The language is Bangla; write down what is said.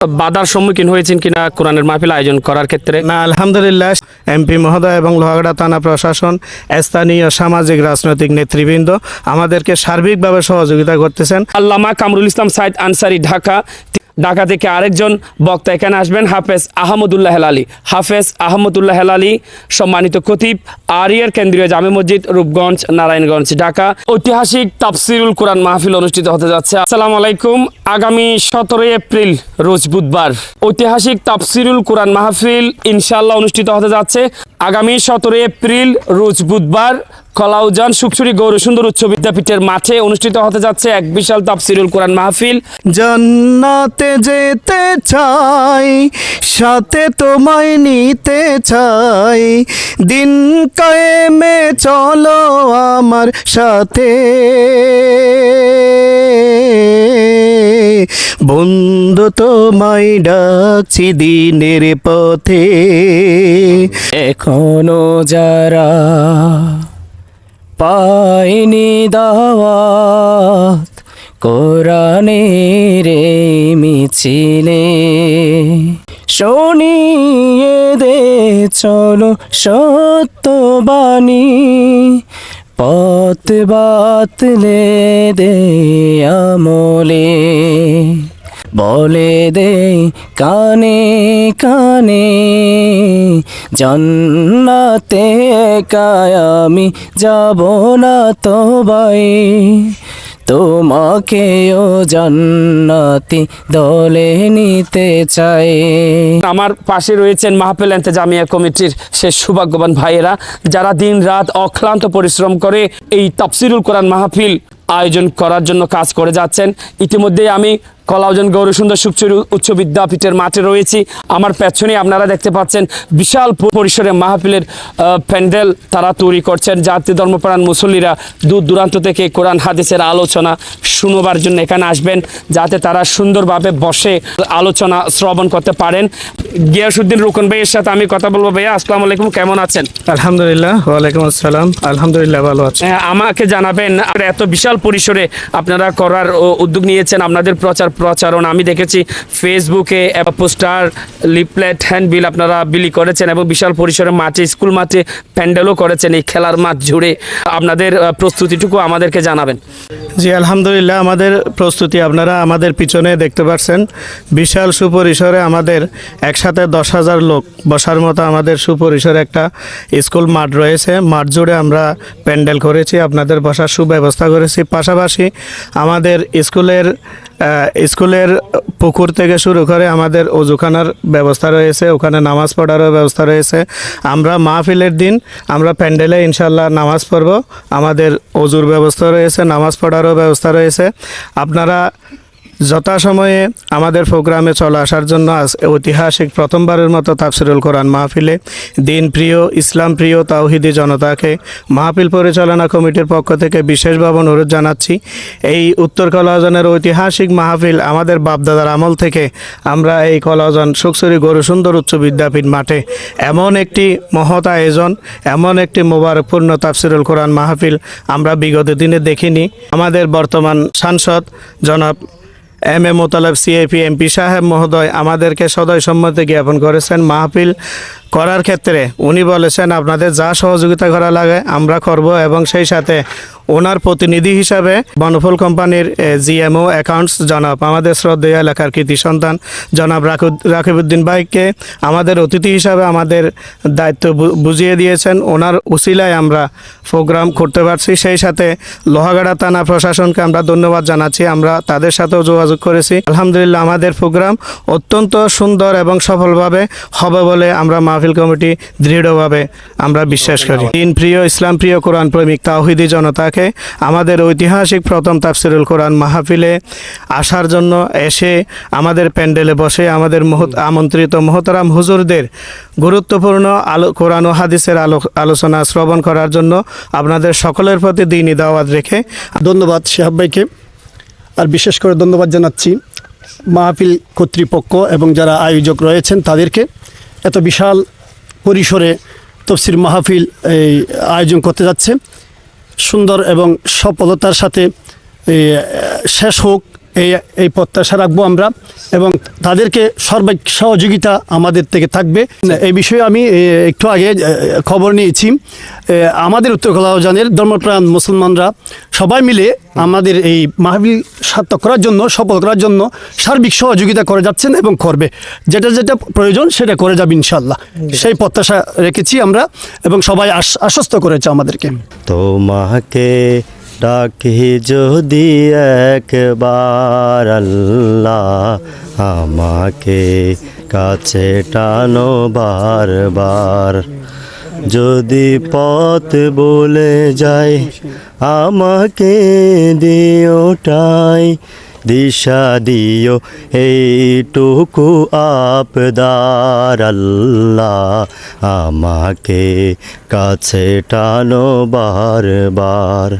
বাধার সম্মুখীন হয়েছেন কিনা কোরআনের মাহফিল আয়োজন করার ক্ষেত্রে? না আলহামদুলিল্লাহ এমপি মহোদয় এবং লোহাগড়া থানা প্রশাসন স্থানীয় সামাজিক রাজনৈতিক নেতৃবৃন্দ আমাদেরকে সার্বিকভাবে সহযোগিতা করতেছেন। আল্লামা কামরুল ইসলাম সাইদ আনসারি ঢাকা ঢাকা থেকে আরেকজন বক্তা এখানে আসবেন, হাফেজ আহমদুল্লাহ হেলালি। হাফেজ আহমদুল্লাহ হেলালি, সম্মানিত খতিব, আরিয়ার কেন্দ্রীয় জামে মসজিদ, রূপগঞ্জ, নারায়ণগঞ্জ, ঢাকা। ঐতিহাসিক তাফসিরুল কোরআন মাহফিল অনুষ্ঠিত হতে যাচ্ছে। আসসালামু আলাইকুম। আগামী সতেরোই এপ্রিল, রোজ বুধবার, ঐতিহাসিক তাফসিরুল কোরআন মাহফিল ইনশাল্লাহ অনুষ্ঠিত হতে যাচ্ছে। আগামী সতেরোই এপ্রিল, রোজ বুধবার কলাউজান সুকসুরি গৌরসুন্দর উচ্চ বিদ্যাপীঠের মাঠে অনুষ্ঠিত হতে যাচ্ছে এক বিশাল তাফসিরুল কোরআন মাহফিল। জন্নাতে যেতে চাই, সাথে তোমায় নিতে চাই। দিন কায়েমে চলো আমার সাথে। বন্ধু তোমায় ডাকছি দিনের পথে। এখনও যারা পাইনি দাওয়াত এই মিছিলে। শোনিয়ে দে চলো সত্যবাণী পথ বাতলে দে আমলে। বলে দে কানে কানে, জন্নাতে একাই আমি যাব না তো ভাই তোমাকেও জান্নাতি দলে নিতে চাই। আমার পাশে রয়েছেন মাহফিল জামিয়া কমিটির সে সৌভাগ্যবান ভাইয়েরা, যারা দিন রাত অক্লান্ত পরিশ্রম করে এই তাফসিরুল কোরআন মাহফিল আয়োজন করার জন্য কাজ করে যাচ্ছেন। ইতিমধ্যেই আমি কলাউজন গৌরসুন্দর সুকচুরি উচ্চ বিদ্যাপীঠের মাঠে রয়েছি। আমার পেছনে আপনারা দেখতে পাচ্ছেন বিশাল পরিসরে মাহফিলের প্যান্ডেল তারা তৈরি করছেন। জাতি ধর্মপ্রাণ মুসল্লিরা দূর দূরান্ত থেকে কোরআন হাদিসের আলোচনা শুনবার জন্য এখানে আসবেন যাতে তারা সুন্দরভাবে বসে আলোচনা শ্রবণ করতে পারেন। গিয়াসুদ্দিন রুকন ভাইয়ের সাথে আমি কথা বলব। ভাইয়া আসসালামু আলাইকুম কেমন আছেন? আলহামদুলিল্লাহ ওয়ালাইকুম আসসালাম। আলহামদুলিল্লাহ ভালো আছে। হ্যাঁ, আমাকে জানাবেন আর এত বিশাল পরিসরে আপনারা করার উদ্যোগ নিয়েছেন আপনাদের প্রচার প্রচারণ। আমি দেখেছি ফেসবুকে পোস্টার লিপলেট হ্যান্ডবিল আপনারা বিলি করেছেন এবং বিশাল পরিসরে মাঠে, স্কুল মাঠে প্যান্ডেলও করেছেন এই খেলার মাঠ জুড়ে। আপনাদের প্রস্তুতিটুকু আমাদেরকে জানাবেন। জি, আলহামদুলিল্লাহ, আমাদের প্রস্তুতি আপনারা আমাদের পিছনে দেখতে পাচ্ছেন বিশাল সুপরিসরে আমাদের একসাথে দশ হাজার লোক বসার মতো আমাদের সুপরিসরে একটা স্কুল মাঠ রয়েছে। মাঠ জুড়ে আমরা প্যান্ডেল করেছি, আপনাদের বসার সুব্যবস্থা করেছি। পাশাপাশি আমাদের স্কুলের স্কুলের পুকুর থেকে শুরু করে আমাদের অজুখানার ব্যবস্থা রয়েছে, ওখানে নামাজ পড়ারও ব্যবস্থা রয়েছে। আমরা মাহফিলের দিন আমরা প্যান্ডেলে ইনশাল্লাহ নামাজ পড়ব। আমাদের অজুর ব্যবস্থা রয়েছে, নামাজ পড়ারও ব্যবস্থা রয়েছে। আপনারা যথাসময়ে আমাদের প্রোগ্রামে চলে আসার জন্য আজ ঐতিহাসিক প্রথমবারের মতো তাফসিরুল কোরআন মাহফিলে দিন প্রিয়, ইসলাম প্রিয়, তাওহিদি জনতাকে মাহফিল পরিচালনা কমিটির পক্ষ থেকে বিশেষভাবে অনুরোধ জানাচ্ছি। এই উত্তর কলাজনের ঐতিহাসিক মাহফিল আমাদের বাপদাদার আমল থেকে আমরা এই কলাজন সুকসুরি গরুসুন্দর উচ্চ বিদ্যাপীঠ মাঠে এমন একটি মহৎ আয়োজন, এমন একটি মোবারকপূর্ণ তাফসিরুল কোরআন মাহফিল আমরা বিগত দিনে দেখিনি। আমাদের বর্তমান সাংসদ জনাব M A Motaleb CIP MP সাহেব মহোদয় আমাদেরকে সদয় সম্মতি জ্ঞাপন করেছেন। মাহফিল করার ক্ষেত্রে উনি বলেছেন, আপনাদের যা সহযোগিতা করা লাগে, আমরা করব এবং সেই সাথে ওনার প্রতিনিধি হিসাবে বনফুল কোম্পানির জিএমও অ্যাকাউন্টস, জনাব আমাদের শ্রদ্ধেয় এলাকার কৃতি সন্তান জনাব রাকিব- রাকিবউদ্দিন ভাইকে আমাদের অতিথি হিসাবে আমাদের দায়িত্ব বুঝিয়ে দিয়েছেন। ওনার উসিলায় আমরা প্রোগ্রাম করতে পারছি। সেই সাথে লোহাগাড়া থানা প্রশাসনকে আমরা ধন্যবাদ জানাচ্ছি। আমরা তাদের সাথেও যোগাযোগ করেছি। আলহামদুলিল্লাহ আমাদের প্রোগ্রাম অত্যন্ত সুন্দর এবং সফলভাবে হবে বলে আমরা মাহফিল কমিটি দৃঢ়ভাবে আমরা বিশ্বাস করি। দিন প্রিয় ইসলাম প্রিয় কোরআন প্রেমিক তাহিদি জনতাকে আমাদের ঐতিহাসিক প্রথম তাফসিরুল কোরআন মাহফিলে আসার জন্য এসে আমাদের প্যান্ডেলে বসে আমাদের আমন্ত্রিত মহতারাম হুজুরদের গুরুত্বপূর্ণ আলো কোরআন ও হাদিসের আলো আলোচনা শ্রবণ করার জন্য আপনাদের সকলের প্রতি দিনই দাওয়াত রেখে ধন্যবাদ শেহাব ভাইকে। আর বিশেষ করে ধন্যবাদ জানাচ্ছি মাহফিল কর্তৃপক্ষ এবং যারা আয়োজক রয়েছেন তাদেরকে। এত বিশাল পরিসরে তফসির মাহফিল এই আয়োজন করতে যাচ্ছে। সুন্দর এবং সফলতার সাথে শেষ হোক। এই এই প্রত্যাশা রাখব আমরা এবং তাদেরকে সর্বাধিক সহযোগিতা আমাদের থেকে থাকবে। এই বিষয়ে আমি একটু আগে খবর নিয়েছি। আমাদের উত্তর কলাউজানের ধর্মপ্রাণ মুসলমানরা সবাই মিলে আমাদের এই মাহবিল সার্থক করার জন্য, সফল করার জন্য সার্বিক সহযোগিতা করে যাচ্ছেন এবং করবে। যেটা যেটা প্রয়োজন সেটা করে যাবে ইনশাল্লাহ সেই প্রত্যাশা রেখেছি আমরা এবং সবাই আশ- আশ্বস্ত করেছে আমাদেরকে। তোমাকে ডাকি যদি একবার আল্লাহ আমাকে কাছে টানো বারবার। যদি পথ বলে যায় আমাকে দিওটাই দিশা দিও এইটুকু আপদার আল্লাহ আমাকে কাছে টানো বারবার।